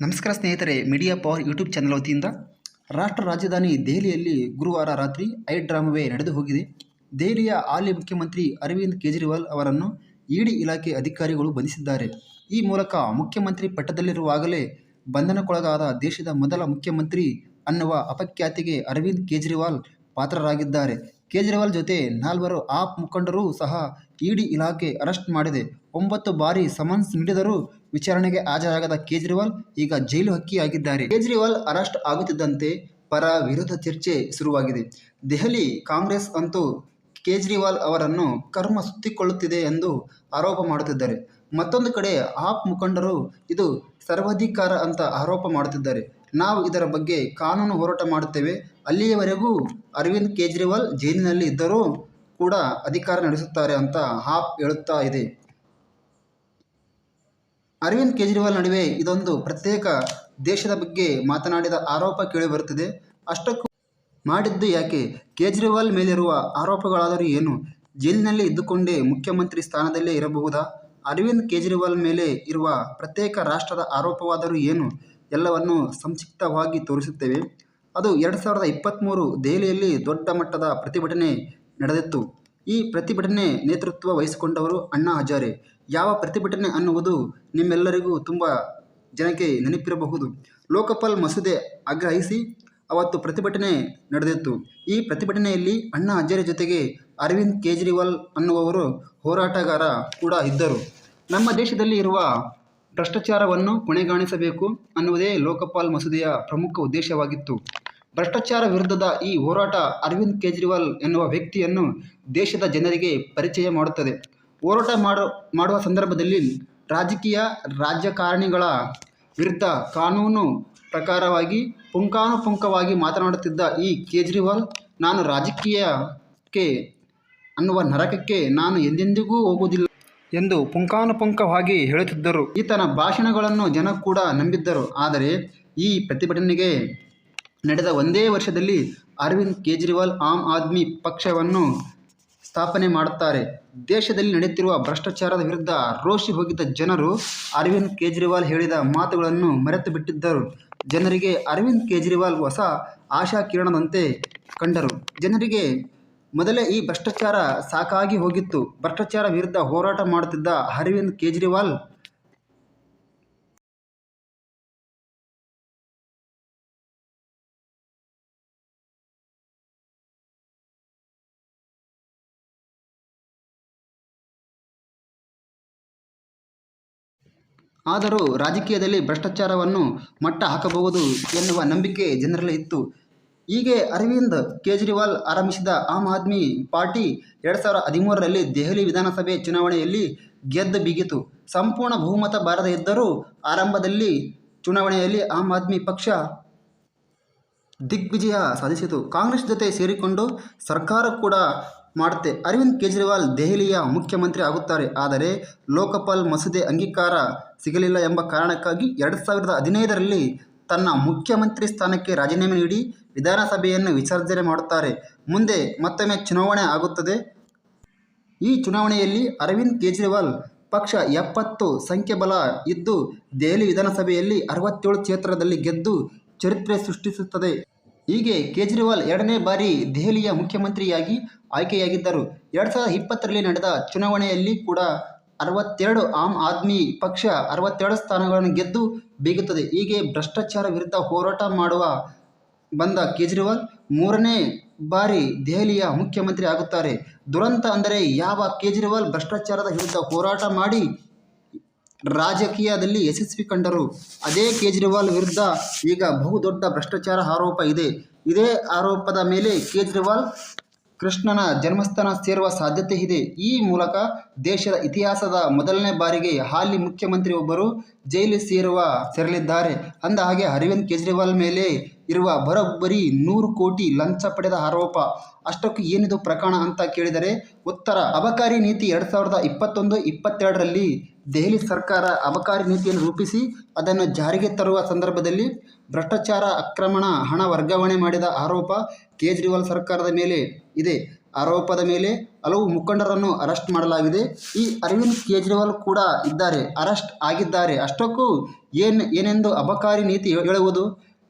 ನಮಸ್ಕಾರ ಸ್ನೇಹಿತರೆ media power YouTube channel ವತಿಯಿಂದ ರಾಷ್ಟ್ರ ರಾಜಧಾನಿ ದೆಹಲಿಯಲ್ಲಿ ಗುರುವಾರ ರಾತ್ರಿ ಐ ಡ್ರಾಮವೇ ನಡೆದು ಹೋಗಿದೆ. ದೆಹಲಿಯ ಹಾಲಿ ಮುಖ್ಯಮಂತ್ರಿ ಅರವಿಂದ್ ಕೇಜ್ರಿವಾಲ್ ಅವರನ್ನು ಇಡಿ ಇಲಾಖೆ ಅಧಿಕಾರಿಗಳು ಬಂಧಿಸಿದ್ದಾರೆ. ಈ ಮೂಲಕ ಮುಖ್ಯಮಂತ್ರಿ ಪಟ್ಟದಲ್ಲಿರುವಾಗಲೇ ಬಂಧನಕ್ಕೊಳಗಾದ ದೇಶದ ಮೊದಲ ಮುಖ್ಯಮಂತ್ರಿ ಅನ್ನುವ ಅಪಖ್ಯಾತಿಗೆ ಅರವಿಂದ್ ಕೇಜ್ರಿವಾಲ್ ಪಾತ್ರರಾಗಿದ್ದಾರೆ. ಕೇಜ್ರಿವಾಲ್ ಜೊತೆ ನಾಲ್ವರು ಆಪ್ ಮುಖಂಡರು ಸಹ ಇಡಿ ಇಲಾಖೆ ಅರೆಸ್ಟ್ ಮಾಡಿದೆ. ಒಂಬತ್ತು ಬಾರಿ ಸಮನ್ಸ್ ನೀಡಿದರೂ ವಿಚಾರಣೆಗೆ ಹಾಜರಾಗದ ಕೇಜ್ರಿವಾಲ್ ಈಗ ಜೈಲು ಹಕ್ಕಿಯಾಗಿದ್ದಾರೆ. ಕೇಜ್ರಿವಾಲ್ ಅರೆಸ್ಟ್ ಆಗುತ್ತಿದ್ದಂತೆ ಪರ ವಿರೋಧ ಚರ್ಚೆ ಶುರುವಾಗಿದೆ. ದೆಹಲಿ ಕಾಂಗ್ರೆಸ್ ಅಂತೂ ಕೇಜ್ರಿವಾಲ್ ಅವರನ್ನು ಕರ್ಮ ಸುತ್ತಿಕೊಳ್ಳುತ್ತಿದೆ ಎಂದು ಆರೋಪ ಮಾಡುತ್ತಿದ್ದಾರೆ. ಮತ್ತೊಂದು ಕಡೆ ಆಪ್ ಮುಖಂಡರು ಇದು ಸರ್ವಾಧಿಕಾರ ಅಂತ ಆರೋಪ ಮಾಡುತ್ತಿದ್ದಾರೆ. ನಾವು ಇದರ ಬಗ್ಗೆ ಕಾನೂನು ಹೋರಾಟ ಮಾಡುತ್ತೇವೆ. ಅಲ್ಲಿಯವರೆಗೂ ಅರವಿಂದ್ ಕೇಜ್ರಿವಾಲ್ ಜೈಲಿನಲ್ಲಿ ಇದ್ದರೂ ಕೂಡ ಅಧಿಕಾರ ನಡೆಸುತ್ತಾರೆ ಅಂತ ಹಾಪ್ ಹೇಳುತ್ತಾ ಇದೆ. ಅರವಿಂದ್ ಕೇಜ್ರಿವಾಲ್ ನಡುವೆ ಇದೊಂದು ಪ್ರತ್ಯೇಕ ದೇಶದ ಬಗ್ಗೆ ಮಾತನಾಡಿದ ಆರೋಪ ಕೇಳಿಬರುತ್ತಿದೆ. ಅಷ್ಟಕ್ಕೂ ಮಾಡಿದ್ದು ಯಾಕೆ? ಕೇಜ್ರಿವಾಲ್ ಮೇಲಿರುವ ಆರೋಪಗಳಾದರೂ ಏನು? ಜೈಲಿನಲ್ಲಿ ಇದ್ದುಕೊಂಡೇ ಮುಖ್ಯಮಂತ್ರಿ ಸ್ಥಾನದಲ್ಲೇ ಇರಬಹುದಾ? ಅರವಿಂದ್ ಕೇಜ್ರಿವಾಲ್ ಮೇಲೆ ಇರುವ ಪ್ರತ್ಯೇಕ ರಾಷ್ಟ್ರದ ಆರೋಪವಾದರೂ ಏನು? ಎಲ್ಲವನ್ನು ಸಂಕ್ಷಿಪ್ತವಾಗಿ ತೋರಿಸುತ್ತೇವೆ. ಅದು ಎರಡು ಸಾವಿರದ ಇಪ್ಪತ್ತ್ಮೂರು ದೆಹಲಿಯಲ್ಲಿ ದೊಡ್ಡ ಮಟ್ಟದ ಪ್ರತಿಭಟನೆ ನಡೆದಿತ್ತು. ಈ ಪ್ರತಿಭಟನೆ ನೇತೃತ್ವ ವಹಿಸಿಕೊಂಡವರು ಅಣ್ಣಾ ಹಜಾರೆ. ಯಾವ ಪ್ರತಿಭಟನೆ ಅನ್ನುವುದು ನಿಮ್ಮೆಲ್ಲರಿಗೂ ತುಂಬ ಜನಕ್ಕೆ ನೆನಪಿರಬಹುದು. ಲೋಕಪಾಲ್ ಮಸೂದೆ ಆಗ್ರಹಿಸಿ ಅವತ್ತು ಪ್ರತಿಭಟನೆ ನಡೆದಿತ್ತು. ಈ ಪ್ರತಿಭಟನೆಯಲ್ಲಿ ಅಣ್ಣಾ ಹಜಾರೆ ಜೊತೆಗೆ ಅರವಿಂದ್ ಕೇಜ್ರಿವಾಲ್ ಅನ್ನುವವರು ಹೋರಾಟಗಾರ ಕೂಡ ಇದ್ದರು. ನಮ್ಮ ದೇಶದಲ್ಲಿ ಇರುವ ಭ್ರಷ್ಟಾಚಾರವನ್ನು ಕೊನೆಗಾಣಿಸಬೇಕು ಅನ್ನುವುದೇ ಲೋಕಪಾಲ್ ಮಸೂದೆಯ ಪ್ರಮುಖ ಉದ್ದೇಶವಾಗಿತ್ತು. ಭ್ರಷ್ಟಾಚಾರ ವಿರುದ್ಧದ ಈ ಹೋರಾಟ ಅರವಿಂದ್ ಕೇಜ್ರಿವಾಲ್ ಎನ್ನುವ ವ್ಯಕ್ತಿಯನ್ನು ದೇಶದ ಜನರಿಗೆ ಪರಿಚಯ ಮಾಡುತ್ತದೆ. ಹೋರಾಟ ಮಾಡು, ಮಾಡುವ ಸಂದರ್ಭದಲ್ಲಿ ರಾಜಕೀಯ ರಾಜಕಾರಣಿಗಳ ವಿರುದ್ಧ ಕಾನೂನು ಪ್ರಕಾರವಾಗಿ ಪುಂಖಾನುಪುಂಖವಾಗಿ ಮಾತನಾಡುತ್ತಿದ್ದ ಈ ಕೇಜ್ರಿವಾಲ್, ನಾನು ರಾಜಕೀಯಕ್ಕೆ ಅನ್ನುವ ನರಕಕ್ಕೆ ನಾನು ಎಂದೆಂದಿಗೂ ಹೋಗುವುದಿಲ್ಲ ಎಂದು ಪುಂಖಾನುಪುಂಖವಾಗಿ ಹೇಳುತ್ತಿದ್ದರು. ಈತನ ಭಾಷಣಗಳನ್ನು ಜನ ಕೂಡ ನಂಬಿದ್ದರು. ಆದರೆ ಈ ಪ್ರತಿಭಟನೆಗೆ ನಡೆದ ಒಂದೇ ವರ್ಷದಲ್ಲಿ ಅರವಿಂದ್ ಕೇಜ್ರಿವಾಲ್ ಆಮ್ ಆದ್ಮಿ ಪಕ್ಷವನ್ನು ಸ್ಥಾಪನೆ ಮಾಡುತ್ತಾರೆ. ದೇಶದಲ್ಲಿ ನಡೆಯುತ್ತಿರುವ ಭ್ರಷ್ಟಾಚಾರದ ವಿರುದ್ಧ ರೋಷಿ ಹೋಗಿದ್ದ ಜನರು ಅರವಿಂದ್ ಕೇಜ್ರಿವಾಲ್ ಹೇಳಿದ ಮಾತುಗಳನ್ನು ಮರೆತು ಬಿಟ್ಟಿದ್ದರು. ಜನರಿಗೆ ಅರವಿಂದ್ ಕೇಜ್ರಿವಾಲ್ ಹೊಸ ಆಶಾ ಕಿರಣದಂತೆ ಕಂಡರು. ಜನರಿಗೆ ಮೊದಲೇ ಈ ಭ್ರಷ್ಟಾಚಾರ ಸಾಕಾಗಿ ಹೋಗಿತ್ತು. ಭ್ರಷ್ಟಾಚಾರ ವಿರುದ್ಧ ಹೋರಾಟ ಮಾಡುತ್ತಿದ್ದ ಅರವಿಂದ್ ಕೇಜ್ರಿವಾಲ್ ಆದರೂ ರಾಜಕೀಯದಲ್ಲಿ ಭ್ರಷ್ಟಾಚಾರವನ್ನು ಮಟ್ಟ ಹಾಕಬಹುದು ಎನ್ನುವ ನಂಬಿಕೆ ಜನರಲ್ಲಿ ಇತ್ತು. ಹೀಗೆ ಅರವಿಂದ್ ಕೇಜ್ರಿವಾಲ್ ಆರಂಭಿಸಿದ ಆಮ್ ಆದ್ಮಿ ಪಾರ್ಟಿ ಎರಡು ಸಾವಿರದ ಹದಿಮೂರರಲ್ಲಿ ದೆಹಲಿ ವಿಧಾನಸಭೆ ಚುನಾವಣೆಯಲ್ಲಿ ಗೆದ್ದು ಬಿಗಿತು. ಸಂಪೂರ್ಣ ಬಹುಮತ ಬಾರದ ಇದ್ದರೂ ಆರಂಭದಲ್ಲಿ ಚುನಾವಣೆಯಲ್ಲಿ ಆಮ್ ಆದ್ಮಿ ಪಕ್ಷ ದಿಗ್ವಿಜಯ ಸಾಧಿಸಿತು. ಕಾಂಗ್ರೆಸ್ ಜೊತೆ ಸೇರಿಕೊಂಡು ಸರ್ಕಾರ ಕೂಡ ಮಾಡುತ್ತೆ. ಅರವಿಂದ್ ಕೇಜ್ರಿವಾಲ್ ದೆಹಲಿಯ ಮುಖ್ಯಮಂತ್ರಿ ಆಗುತ್ತಾರೆ. ಆದರೆ ಲೋಕಪಾಲ್ ಮಸೂದೆ ಅಂಗೀಕಾರ ಸಿಗಲಿಲ್ಲ ಎಂಬ ಕಾರಣಕ್ಕಾಗಿ ಎರಡು ಸಾವಿರದ ಹದಿನೈದರಲ್ಲಿ ತನ್ನ ಮುಖ್ಯಮಂತ್ರಿ ಸ್ಥಾನಕ್ಕೆ ರಾಜೀನಾಮೆ ನೀಡಿ ವಿಧಾನಸಭೆಯನ್ನು ವಿಸರ್ಜನೆ ಮಾಡುತ್ತಾರೆ. ಮುಂದೆ ಮತ್ತೊಮ್ಮೆ ಚುನಾವಣೆ ಆಗುತ್ತದೆ. ಈ ಚುನಾವಣೆಯಲ್ಲಿ ಅರವಿಂದ್ ಕೇಜ್ರಿವಾಲ್ ಪಕ್ಷ ಎಪ್ಪತ್ತು ಸಂಖ್ಯೆಬಲ ಇದ್ದು ದೆಹಲಿ ವಿಧಾನಸಭೆಯಲ್ಲಿ ಅರವತ್ತೇಳು ಕ್ಷೇತ್ರದಲ್ಲಿ ಗೆದ್ದು ಚರಿತ್ರೆ ಸೃಷ್ಟಿಸುತ್ತದೆ. ಹೀಗೆ ಕೇಜ್ರಿವಾಲ್ ಎರಡನೇ ಬಾರಿ ದೆಹಲಿಯ ಮುಖ್ಯಮಂತ್ರಿಯಾಗಿ ಆಯ್ಕೆಯಾಗಿದ್ದರು. ಎರಡು ಸಾವಿರದ ಇಪ್ಪತ್ತರಲ್ಲಿ ನಡೆದ ಚುನಾವಣೆಯಲ್ಲಿ ಕೂಡ ಅರವತ್ತೆರಡು ಆಮ್ ಆದ್ಮಿ ಪಕ್ಷ ಅರವತ್ತೆರಡು ಸ್ಥಾನಗಳನ್ನು ಗೆದ್ದು ಬೀಗುತ್ತದೆ. ಹೀಗೆ ಭ್ರಷ್ಟಾಚಾರ ವಿರುದ್ಧ ಹೋರಾಟ ಮಾಡುವ ಬಂದ ಕೇಜ್ರಿವಾಲ್ ಮೂರನೇ ಬಾರಿ ದೆಹಲಿಯ ಮುಖ್ಯಮಂತ್ರಿ ಆಗುತ್ತಾರೆ. ದುರಂತ ಅಂದರೆ ಯಾವ ಕೇಜ್ರಿವಾಲ್ ಭ್ರಷ್ಟಾಚಾರದ ವಿರುದ್ಧ ಹೋರಾಟ ಮಾಡಿ ರಾಜಕೀಯದಲ್ಲಿ ಯಶಸ್ವಿ ಕಂಡರು. ಅದೇ ಕೇಜ್ರಿವಾಲ್ ವಿರುದ್ಧ ಈಗ ಬಹುದೊಡ್ಡ ಭ್ರಷ್ಟಾಚಾರ ಆರೋಪ ಇದೆ. ಇದೇ ಆರೋಪದ ಮೇಲೆ ಕೇಜ್ರಿವಾಲ್ ಕೃಷ್ಣನ ಜನ್ಮಸ್ಥಾನ ಸೇರುವ ಸಾಧ್ಯತೆ ಇದೆ. ಈ ಮೂಲಕ ದೇಶದ ಇತಿಹಾಸದ ಮೊದಲನೇ ಬಾರಿಗೆ ಹಾಲಿ ಮುಖ್ಯಮಂತ್ರಿ ಒಬ್ಬರು ಜೈಲು ಸೇರುವ ಸೇರಲಿದ್ದಾರೆ ಅಂದ ಹಾಗೆ ಅರವಿಂದ್ ಕೇಜ್ರಿವಾಲ್ ಮೇಲೆ ಇರುವ ಬರೋಬ್ಬರಿ ನೂರು ಕೋಟಿ ಲಂಚ ಪಡೆದ ಆರೋಪ. ಅಷ್ಟಕ್ಕೂ ಏನಿದು ಪ್ರಕರಣ ಅಂತ ಕೇಳಿದರೆ, ಉತ್ತರ ಅಬಕಾರಿ ನೀತಿ ಎರಡು ಸಾವಿರದ ಇಪ್ಪತ್ತೊಂದು, ಇಪ್ಪತ್ತೆರಡರಲ್ಲಿ ದೆಹಲಿ ಸರ್ಕಾರ ಅಬಕಾರಿ ನೀತಿಯನ್ನು ರೂಪಿಸಿ ಅದನ್ನು ಜಾರಿಗೆ ತರುವ ಸಂದರ್ಭದಲ್ಲಿ ಭ್ರಷ್ಟಾಚಾರ ಆಕ್ರಮಣ ಹಣ ವರ್ಗಾವಣೆ ಮಾಡಿದ ಆರೋಪ ಕೇಜ್ರಿವಾಲ್ ಸರ್ಕಾರದ ಮೇಲೆ ಇದೆ. ಆರೋಪದ ಮೇಲೆ ಹಲವು ಮುಖಂಡರನ್ನು ಅರೆಸ್ಟ್ ಮಾಡಲಾಗಿದೆ. ಈ ಅರವಿಂದ್ ಕೇಜ್ರಿವಾಲ್ ಕೂಡ ಇದ್ದಾರೆ. ಅರೆಸ್ಟ್ ಆಗಿದ್ದಾರೆ. ಅಷ್ಟಕ್ಕೂ ಏನು ಏನೆಂದು ಅಬಕಾರಿ ನೀತಿ ಹೇಳುವುದು?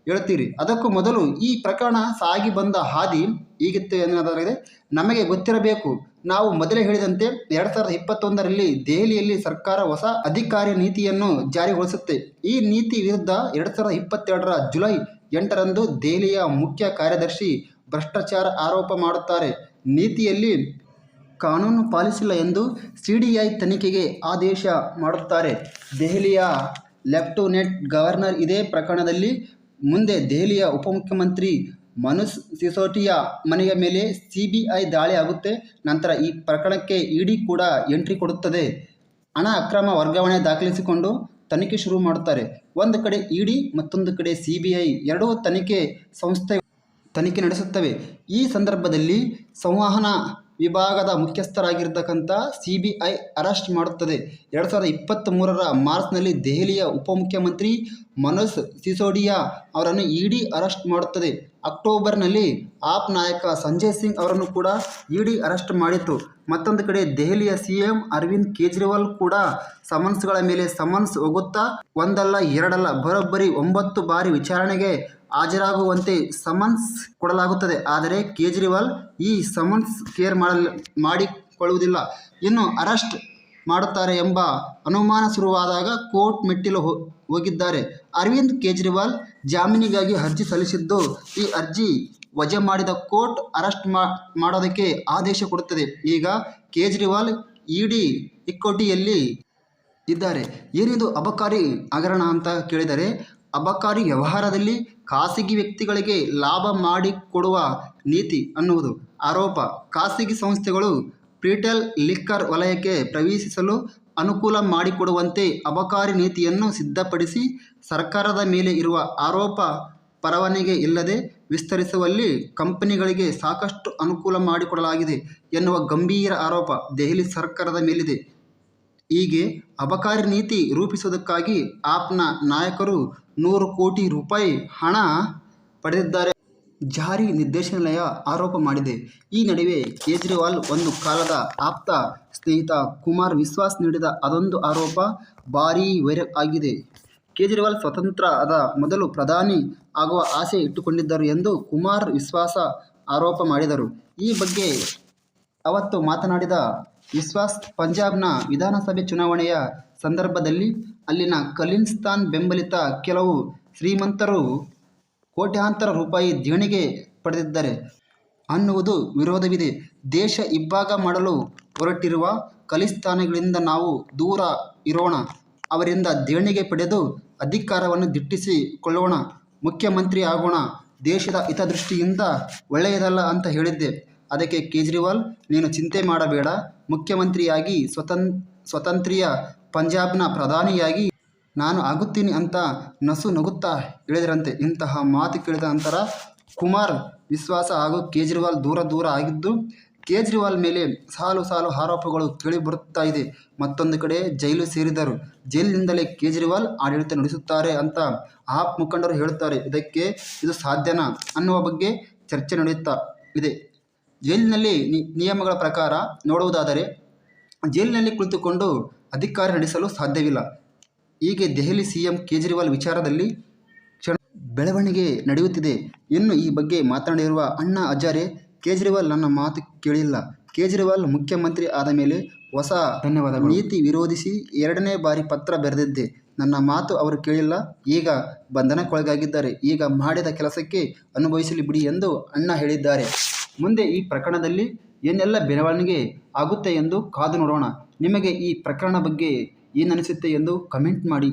ಹೇಳ್ತೀರಿ. ಅದಕ್ಕೂ ಮೊದಲು ಈ ಪ್ರಕರಣ ಸಾಗಿ ಬಂದ ಹಾದಿ ಹೀಗಿತ್ತು ಎನ್ನೋದಾಗಿದೆ ನಮಗೆ ಗೊತ್ತಿರಬೇಕು, ನಾವು ಮೊದಲೇ ಹೇಳಿದಂತೆ ಎರಡು ಸಾವಿರದ ಇಪ್ಪತ್ತೊಂದರಲ್ಲಿ ದೆಹಲಿಯಲ್ಲಿ ಸರ್ಕಾರ ಹೊಸ ಅಧಿಕಾರಿ ನೀತಿಯನ್ನು ಜಾರಿಗೊಳಿಸುತ್ತೆ. ಈ ನೀತಿ ವಿರುದ್ಧ ಎರಡು ಸಾವಿರದ ಇಪ್ಪತ್ತೆರಡರ ಜುಲೈ ಎಂಟರಂದು ದೆಹಲಿಯ ಮುಖ್ಯ ಕಾರ್ಯದರ್ಶಿ ಭ್ರಷ್ಟಾಚಾರ ಆರೋಪ ಮಾಡುತ್ತಾರೆ. ನೀತಿಯಲ್ಲಿ ಕಾನೂನು ಪಾಲಿಸಿಲ್ಲ ಎಂದು ಸಿ ಡಿ ಐ ತನಿಖೆಗೆ ಆದೇಶ ಮಾಡುತ್ತಾರೆ. ದೆಹಲಿಯ ಲೆಫ್ಟಿನೆಂಟ್ ಗವರ್ನರ್ ಇದೇ ಪ್ರಕರಣದಲ್ಲಿ ಮುಂದೆ ದೆಹಲಿಯ ಉಪಮುಖ್ಯಮಂತ್ರಿ ಮನುಷ್ ಸಿಸೋಟಿಯಾ ಮನೆಯ ಮೇಲೆ ಸಿ ಬಿ ಐ ದಾಳಿ ಆಗುತ್ತೆ. ನಂತರ ಈ ಪ್ರಕರಣಕ್ಕೆ ಇಡಿ ಕೂಡ ಎಂಟ್ರಿ ಕೊಡುತ್ತದೆ. ಹಣ ಅಕ್ರಮ ವರ್ಗಾವಣೆ ದಾಖಲಿಸಿಕೊಂಡು ತನಿಖೆ ಶುರು ಮಾಡುತ್ತಾರೆ. ಒಂದು ಕಡೆ ಇಡಿ, ಮತ್ತೊಂದು ಕಡೆ ಸಿ ಬಿ ಐ ಎರಡೂ ತನಿಖೆ ಸಂಸ್ಥೆ ತನಿಖೆ ನಡೆಸುತ್ತವೆ. ಈ ಸಂದರ್ಭದಲ್ಲಿ ಸಂವಹನ ವಿಭಾಗದ ಮುಖ್ಯಸ್ಥರಾಗಿರ್ತಕ್ಕಂಥ ಸಿ ಬಿ ಐ ಅರೆಸ್ಟ್ ಮಾಡುತ್ತದೆ. ಎರಡು ಸಾವಿರದ ಇಪ್ಪತ್ತ್ ಮೂರರ ಮಾರ್ಚ್ನಲ್ಲಿ ದೆಹಲಿಯ ಉಪಮುಖ್ಯಮಂತ್ರಿ ಮನೋಜ್ ಸಿಸೋಡಿಯಾ ಅವರನ್ನು ಇಡಿ ಅರೆಸ್ಟ್ ಮಾಡುತ್ತದೆ. ಅಕ್ಟೋಬರ್ನಲ್ಲಿ ಆಪ್ ನಾಯಕ ಸಂಜಯ್ ಸಿಂಗ್ ಅವರನ್ನು ಕೂಡ ಇಡಿ ಅರೆಸ್ಟ್ ಮಾಡಿತ್ತು. ಮತ್ತೊಂದು ಕಡೆ ದೆಹಲಿಯ ಸಿಎಂ ಅರವಿಂದ್ ಕೇಜ್ರಿವಾಲ್ ಕೂಡ ಸಮನ್ಸ್ಗಳ ಮೇಲೆ ಸಮನ್ಸ್ ಹೋಗುತ್ತಾ ಒಂದಲ್ಲ ಎರಡಲ್ಲ ಬರೋಬ್ಬರಿ ಒಂಬತ್ತು ಬಾರಿ ವಿಚಾರಣೆಗೆ ಹಾಜರಾಗುವಂತೆ ಸಮನ್ಸ್ ಕೊಡಲಾಗುತ್ತದೆ. ಆದರೆ ಕೇಜ್ರಿವಾಲ್ ಈ ಸಮನ್ಸ್ ಕೇರ್ ಮಾಡಲ್, ಮಾಡಿಕೊಳ್ಳುವುದಿಲ್ಲ. ಇನ್ನು ಅರೆಸ್ಟ್ ಮಾಡುತ್ತಾರೆ ಎಂಬ ಅನುಮಾನ ಶುರುವಾದಾಗ ಕೋರ್ಟ್ ಮೆಟ್ಟಿಲು ಹೋಗಿದ್ದಾರೆ. ಅರವಿಂದ್ ಕೇಜ್ರಿವಾಲ್ ಜಾಮೀನಿಗಾಗಿ ಅರ್ಜಿ ಸಲ್ಲಿಸಿದ್ದು ಈ ಅರ್ಜಿ ವಜಾ ಮಾಡಿದ ಕೋರ್ಟ್ ಅರೆಸ್ಟ್ ಮಾಡೋದಕ್ಕೆ ಆದೇಶ ಕೊಡುತ್ತದೆ. ಈಗ ಕೇಜ್ರಿವಾಲ್ ಇಡಿ ಇಕ್ಕೋಟಿಯಲ್ಲಿ ಇದ್ದಾರೆ. ಏನಿದು ಅಬಕಾರಿ ಹಗರಣ ಅಂತ ಕೇಳಿದರೆ ಅಬಕಾರಿ ವ್ಯವಹಾರದಲ್ಲಿ ಖಾಸಗಿ ವ್ಯಕ್ತಿಗಳಿಗೆ ಲಾಭ ಮಾಡಿಕೊಡುವ ನೀತಿ ಅನ್ನುವುದು. ಆರೋಪ, ಖಾಸಗಿ ಸಂಸ್ಥೆಗಳು ಪ್ರೀಟೆಲ್ ಲಿಕ್ಕರ್ ವಲಯಕ್ಕೆ ಪ್ರವೇಶಿಸಲು ಅನುಕೂಲ ಮಾಡಿಕೊಡುವಂತೆ ಅಬಕಾರಿ ನೀತಿಯನ್ನು ಸಿದ್ಧಪಡಿಸಿ ಸರ್ಕಾರದ ಮೇಲೆ ಇರುವ ಆರೋಪ ಪರವಾನಿಗೆ ಇಲ್ಲದೆ ವಿಸ್ತರಿಸುವಲ್ಲಿ ಕಂಪನಿಗಳಿಗೆ ಸಾಕಷ್ಟು ಅನುಕೂಲ ಮಾಡಿಕೊಡಲಾಗಿದೆ ಎನ್ನುವ ಗಂಭೀರ ಆರೋಪ ದೆಹಲಿ ಸರ್ಕಾರದ ಮೇಲಿದೆ. ಹೀಗೆ ಅಬಕಾರಿ ನೀತಿ ರೂಪಿಸುವುದಕ್ಕಾಗಿ ಆಪ್ನ ನಾಯಕರು ನೂರು ಕೋಟಿ ರೂಪಾಯಿ ಹಣ ಪಡೆದಿದ್ದಾರೆ. ಜಾರಿ ನಿರ್ದೇಶನಾಲಯ ಆರೋಪ ಮಾಡಿದೆ. ಈ ನಡುವೆ ಕೇಜ್ರಿವಾಲ್ ಒಂದು ಕಾಲದ ಆಪ್ತ ಸ್ನೇಹಿತ ಕುಮಾರ್ ವಿಶ್ವಾಸ್ ನೀಡಿದ ಅದೊಂದು ಆರೋಪ ಭಾರೀ ವೈರಲ್ ಆಗಿದೆ. ಕೇಜ್ರಿವಾಲ್ ಸ್ವತಂತ್ರ ಆದ ಮೊದಲು ಪ್ರಧಾನಿ ಆಗುವ ಆಸೆ ಇಟ್ಟುಕೊಂಡಿದ್ದರು ಎಂದು ಕುಮಾರ್ ವಿಶ್ವಾಸ ಆರೋಪ ಮಾಡಿದರು. ಈ ಬಗ್ಗೆ ಅವತ್ತು ಮಾತನಾಡಿದ ವಿಶ್ವಾಸ್ ಪಂಜಾಬ್ನ ವಿಧಾನಸಭೆ ಚುನಾವಣೆಯ ಸಂದರ್ಭದಲ್ಲಿ ಅಲ್ಲಿನ ಖಲಿಸ್ತಾನ್ ಬೆಂಬಲಿತ ಕೆಲವು ಶ್ರೀಮಂತರು ಕೋಟ್ಯಾಂತರ ರೂಪಾಯಿ ದೇಣಿಗೆ ಪಡೆದಿದ್ದಾರೆ. ಅನ್ನುವುದು ವಿರೋಧವಿದೆ. ದೇಶ ಇಬ್ಬಾಗ ಮಾಡಲು ಹೊರಟಿರುವ ಖಲಿಸ್ತಾನಿಗಳಿಂದ ನಾವು ದೂರ ಇರೋಣ. ಅವರಿಂದ ದೇಣಿಗೆ ಪಡೆದು ಅಧಿಕಾರವನ್ನು ದಿಟ್ಟಿಸಿಕೊಳ್ಳೋಣ. ಮುಖ್ಯಮಂತ್ರಿ ಆಗೋಣ. ದೇಶದ ಹಿತದೃಷ್ಟಿಯಿಂದ ಒಳ್ಳೆಯದಲ್ಲ ಅಂತ ಹೇಳಿದ್ದೆ. ಅದಕ್ಕೆ ಕೇಜ್ರಿವಾಲ್, ನೀನು ಚಿಂತೆ ಮಾಡಬೇಡ. ಮುಖ್ಯಮಂತ್ರಿಯಾಗಿ ಸ್ವತಂ, ಸ್ವತಂತ್ರಿಯ ಪಂಜಾಬ್ನ ಪ್ರಧಾನಿಯಾಗಿ ನಾನು ಆಗುತ್ತೀನಿ ಅಂತ ನಸು ನಗುತ್ತಾ ಹೇಳಿದರಂತೆ. ಇಂತಹ ಮಾತು ಕೇಳಿದ ನಂತರ ಕುಮಾರ್ ವಿಶ್ವಾಸ ಹಾಗೂ ಕೇಜ್ರಿವಾಲ್ ದೂರ ದೂರ ಆಗಿದ್ದು, ಕೇಜ್ರಿವಾಲ್ ಮೇಲೆ ಸಾಲು ಸಾಲು ಆರೋಪಗಳು ಕೇಳಿಬರುತ್ತಾ ಇದೆ. ಮತ್ತೊಂದು ಕಡೆ ಜೈಲು ಸೇರಿದರು. ಜೈಲಿನಿಂದಲೇ ಕೇಜ್ರಿವಾಲ್ ಆಡಳಿತ ನಡೆಸುತ್ತಾರೆ ಅಂತ ಆಪ್ ಮುಖಂಡರು ಹೇಳುತ್ತಾರೆ. ಇದಕ್ಕೆ ಇದು ಸಾಧ್ಯನಾ ಅನ್ನುವ ಬಗ್ಗೆ ಚರ್ಚೆ ನಡೆಯುತ್ತಾ ಇದೆ. ಜೈಲಿನಲ್ಲಿ ನಿ- ನಿಯಮಗಳ ಪ್ರಕಾರ ನೋಡುವುದಾದರೆ ಜೈಲಿನಲ್ಲಿ ಕುಳಿತುಕೊಂಡು ಅಧಿಕಾರ ನಡೆಸಲು ಸಾಧ್ಯವಿಲ್ಲ. ಹೀಗೆ ದೆಹಲಿ ಸಿಎಂ ಕೇಜ್ರಿವಾಲ್ ವಿಚಾರದಲ್ಲಿ ಕ್ಷಣ ಬೆಳವಣಿಗೆ ನಡೆಯುತ್ತಿದೆ. ಇನ್ನು ಈ ಬಗ್ಗೆ ಮಾತನಾಡಿರುವ ಅಣ್ಣಾ ಹಜಾರೆ ಕೇಜ್ರಿವಾಲ್ ನನ್ನ ಮಾತು ಕೇಳಿಲ್ಲ. ಕೇಜ್ರಿವಾಲ್ ಮುಖ್ಯಮಂತ್ರಿ ಆದ ಮೇಲೆ ಹೊಸ ಧನ್ಯವಾದ ನೀತಿ ವಿರೋಧಿಸಿ ಎರಡನೇ ಬಾರಿ ಪತ್ರ ಬರೆದಿದ್ದೆ. ನನ್ನ ಮಾತು ಅವರು ಕೇಳಿಲ್ಲ. ಈಗ ಬಂಧನಕ್ಕೊಳಗಾಗಿದ್ದಾರೆ. ಈಗ ಮಾಡಿದ ಕೆಲಸಕ್ಕೆ ಅನುಭವಿಸಲಿ ಬಿಡಿ ಎಂದು ಅಣ್ಣ ಹೇಳಿದ್ದಾರೆ. ಮುಂದೆ ಈ ಪ್ರಕರಣದಲ್ಲಿ ಏನೆಲ್ಲ ಬೆಳವಣಿಗೆ ಆಗುತ್ತೆ ಎಂದು ಕಾದು ನೋಡೋಣ. ನಿಮಗೆ ಈ ಪ್ರಕರಣ ಬಗ್ಗೆ ಏನನಿಸುತ್ತೆ ಎಂದು ಕಮೆಂಟ್ ಮಾಡಿ.